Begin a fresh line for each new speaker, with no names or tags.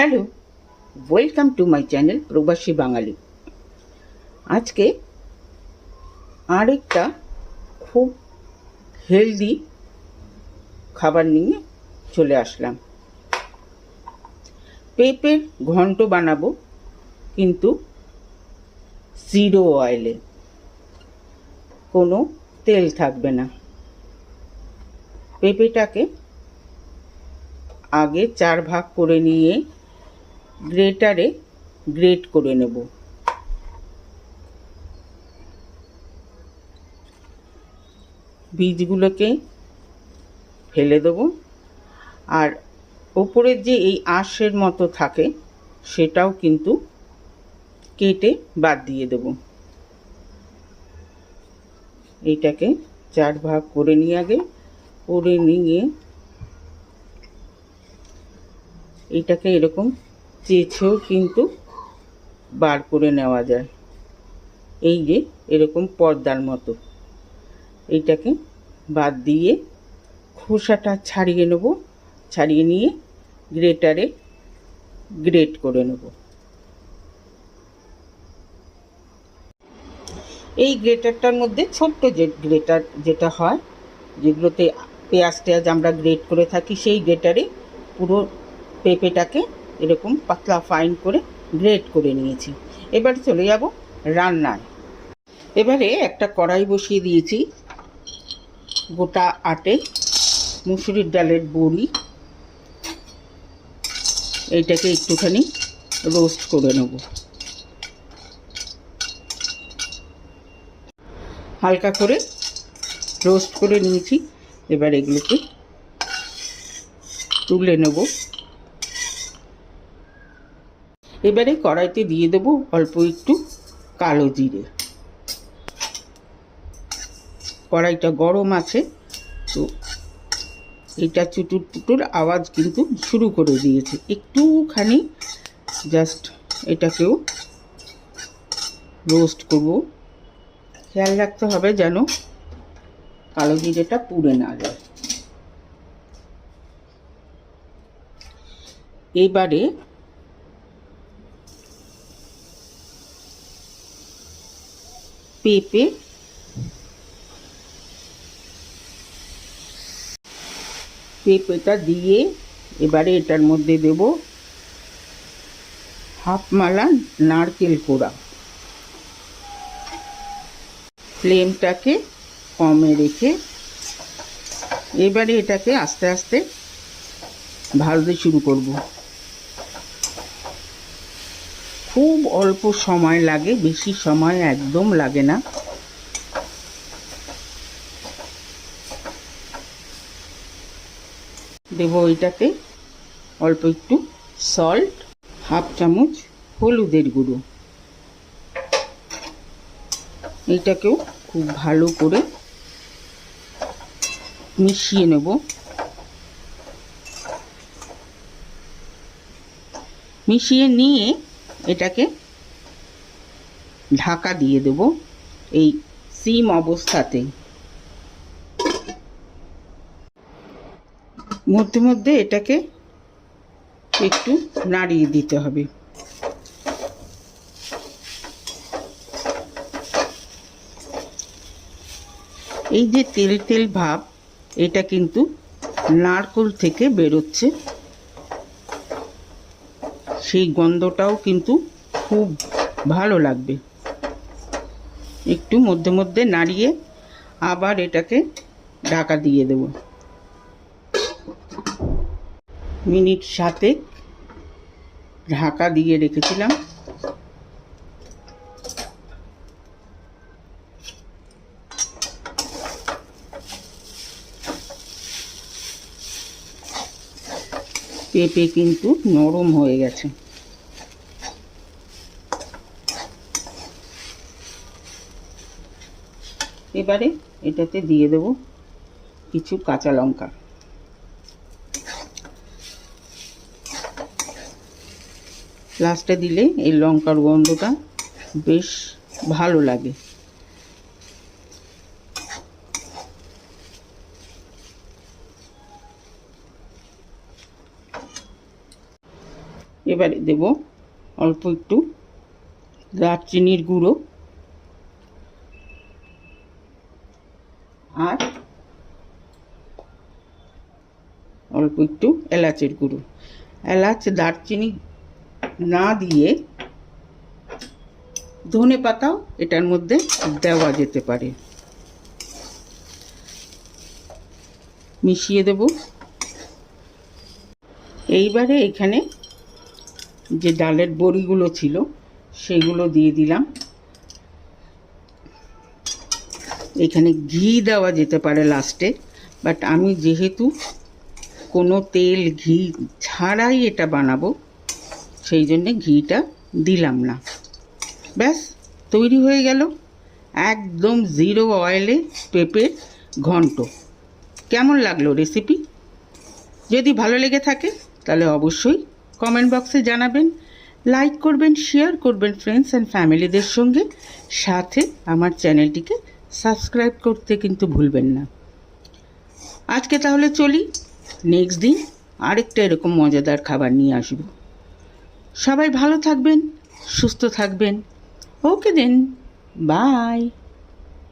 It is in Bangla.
Hello, welcome to my channel Probashi Bangali. আজকে আরেকটা খুব হেলদি খাবার নিয়ে চলে আসলাম। পেঁপের ঘন্ট বানাবো, কিন্তু জিরো অয়েলে। কোনো তেল থাকবে না। পেঁপেটাকে আগে চার ভাগ করে নিয়ে গ্রেটারে গ্রেট করে নেব। বীজগুলোকে ফেলে দেবো। আর ওপরের যে এই আঁশের মতো থাকে, সেটাও কিন্তু কেটে বাদ দিয়ে দেব। এইটাকে চার ভাগ করে নিয়ে আগে, করে নিয়ে এইটাকে এরকম চেছেও কিন্তু বার করে নেওয়া যায়। এই যে এরকম পর্দার মতো। এইটাকে বাদ দিয়ে খোসাটা ছাড়িয়ে নেব, ছাড়িয়ে নিয়ে গ্রেটারে গ্রেট করে নেব। এই গ্রেটারটার মধ্যে ছোট্ট যে গ্রেটার যেটা হয়, যেগুলোতে পেঁয়াজ টেয়াজ আমরা গ্রেট করে থাকি, সেই গ্রেটারে পুরো পেঁপেটাকে এরকম পাতলা ফাইন করে গ্রেট করে নিয়েছি। এবার চলে যাব রান্নায়। এবারে একটা কড়াই বসিয়ে দিয়েছি। গোটা আটে মুসুরির ডালের বড়ি। এইটাকে একটুখানি রোস্ট করে নেব। হালকা করে রোস্ট করে নিয়েছি। এবার এগুলোকে তুলে নেব। এবারে কড়াইতে দিয়ে দেব অল্প একটু কালো জিরে। কড়াইটা গরম আছে, তো এটা চুটুর পুটুর আওয়াজ কিন্তু শুরু করে দিয়েছে। একটুখানি জাস্ট এটাকেও রোস্ট করব। খেয়াল রাখতে হবে যেন কালো জিরেটা পুড়ে না যায়। এবারে পেঁপে পেঁপেটা দিয়ে এবারে এটার মধ্যে দেব হাফ মালা নারকেল কোড়া। ফ্লেমটাকে কমে রেখে এবারে এটাকে আস্তে আস্তে ভাজতে শুরু করব। খুব অল্প সময় লাগে, বেশি সময় একদম লাগে না। দেব ওইটাতে অল্প একটু সল্ট হাফ চামচ হলুদের গুঁড়ো। এইটাকেও খুব ভালো করে মিশিয়ে নেব। মিশিয়ে নিয়ে এটাকে ঢাকা দিয়ে দেব এই সিম অবস্থাতেই। মধ্যে মধ্যে এটাকে একটু নাড়িয়ে দিতে হবে। এই যে তেল তেল ভাব, এটা কিন্তু নারকোল থেকে বেরোচ্ছে। সেই গন্ধটাও কিন্তু খুব ভালো লাগবে। একটু মধ্যে মধ্যে নাড়িয়ে আবার এটাকে ঢাকা দিয়ে দেব। মিনিট সাতে ঢাকা দিয়ে রেখেছিলাম। পেঁপে কিন্তু নরম হয়ে গেছে। এবারে এটাতে দিয়ে দেব কিছু কাঁচা লঙ্কা। লাস্টে দিলে এই লঙ্কার গন্ধটা বেশ ভালো লাগে। এবারে দেব অল্প একটু দারচিনির গুঁড়ো আর অল্প একটু এলাচের গুঁড়ো। এলাচ, দারচিনি না দিয়ে ধনে পাতাও এটার মধ্যে দেওয়া যেতে পারে। মিশিয়ে দেব। এইবারে এখানে যে ডালের বড়িগুলো ছিল, সেগুলো দিয়ে দিলাম। এখানে ঘি দেওয়া যেতে পারে লাস্টে বাট আমি যেহেতু কোনো তেল ঘি ছাড়াই এটা বানাবো, সেই জন্যে ঘিটা দিলাম না। ব্যাস, তৈরি হয়ে গেল। একদম জিরো অয়েলে পেঁপের ঘন্ট। কেমন লাগল রেসিপি যদি ভালো লেগে থাকে, তাহলে অবশ্যই কমেন্ট বক্সে জানাবেন, লাইক করবেন, শেয়ার করবেন ফ্রেন্ডস অ্যান্ড ফ্যামিলিদের সঙ্গে। সাথে আমার চ্যানেলটিকে সাবস্ক্রাইব করতে কিন্তু ভুলবেন না। আজকে তাহলে চলি নেক্সট দিন আরেকটা এরকম মজাদার খাবার নিয়ে আসব। সবাই ভালো থাকবেন, সুস্থ থাকবেন। ওকে দেন বাই